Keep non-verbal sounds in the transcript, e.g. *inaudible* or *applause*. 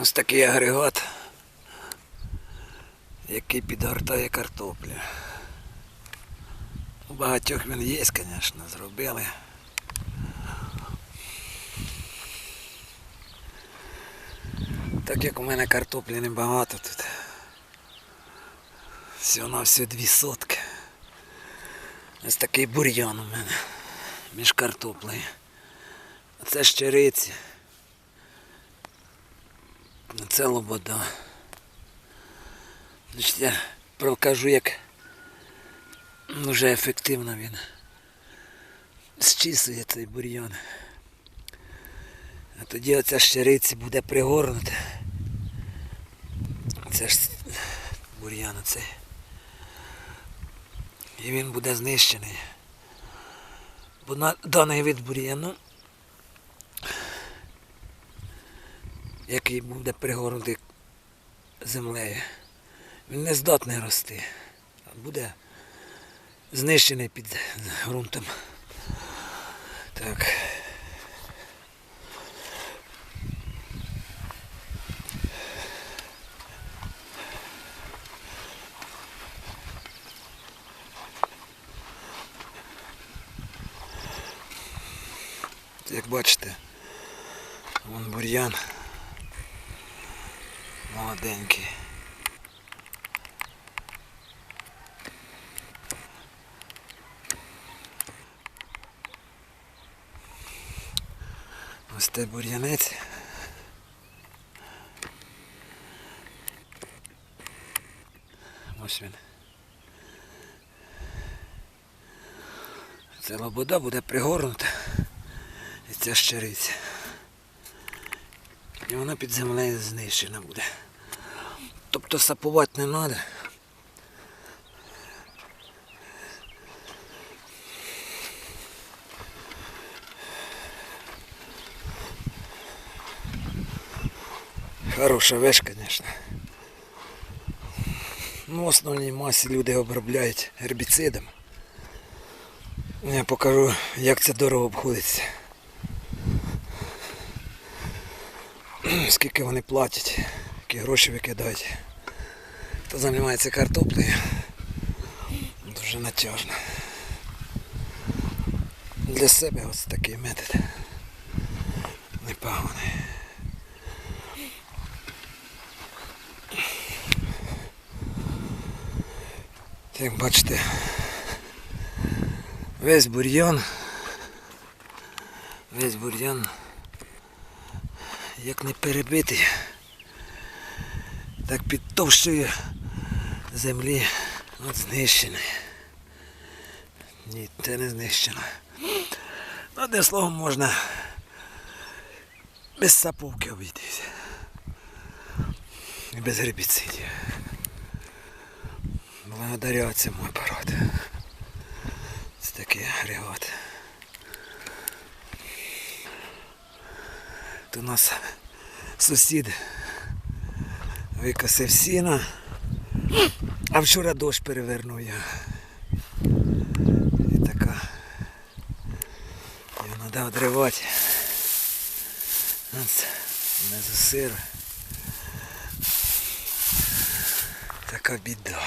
Ось такий агрегат, який підгортає картоплю. У багатьох він є, звісно, зробили. Так як у мене картоплі небагато тут. Всього на всього дві сотки. Ось такий бур'ян у мене між картоплею. Це щириці. Це лобода. Значить, я покажу, як дуже ефективно він зчісує цей бур'ян. А тоді оця щириці буде пригорнута. Це ж бур'ян оцей. І він буде знищений. Бо на даний вид бур'яну, який буде пригорнутий землею, він не здатний рости, а буде знищений під ґрунтом. Так. Як бачите, вон бур'ян молоденький. Ось той бур'янець. Ось він. Ця лобода буде пригорнута і ця щириця. І вона під землею знищена буде. Тобто сапувати не треба. Хороша вещь, звісно. Ну, в основній масі люди обробляють гербіцидом. Я покажу, як це дорого обходиться. *clears throat* Скільки вони платять, які гроші викидають. Хто займається картоплею, дуже натяжно. Для себе ось такий метод. Непоганий. Як бачите, весь бур'ян, весь бур'ян, як не перебитий, так під товщою землі от знищений. Ні, це не знищено. Ну, одним словом можна без саповки обійтися. І без гербіцидів. Благодаря цьому апарату. Це такий агрегат. Тут у нас сусід викосив сіно, а вчора дощ перевернув його. І така. Його треба одривати. Ось, не сир. Така біда.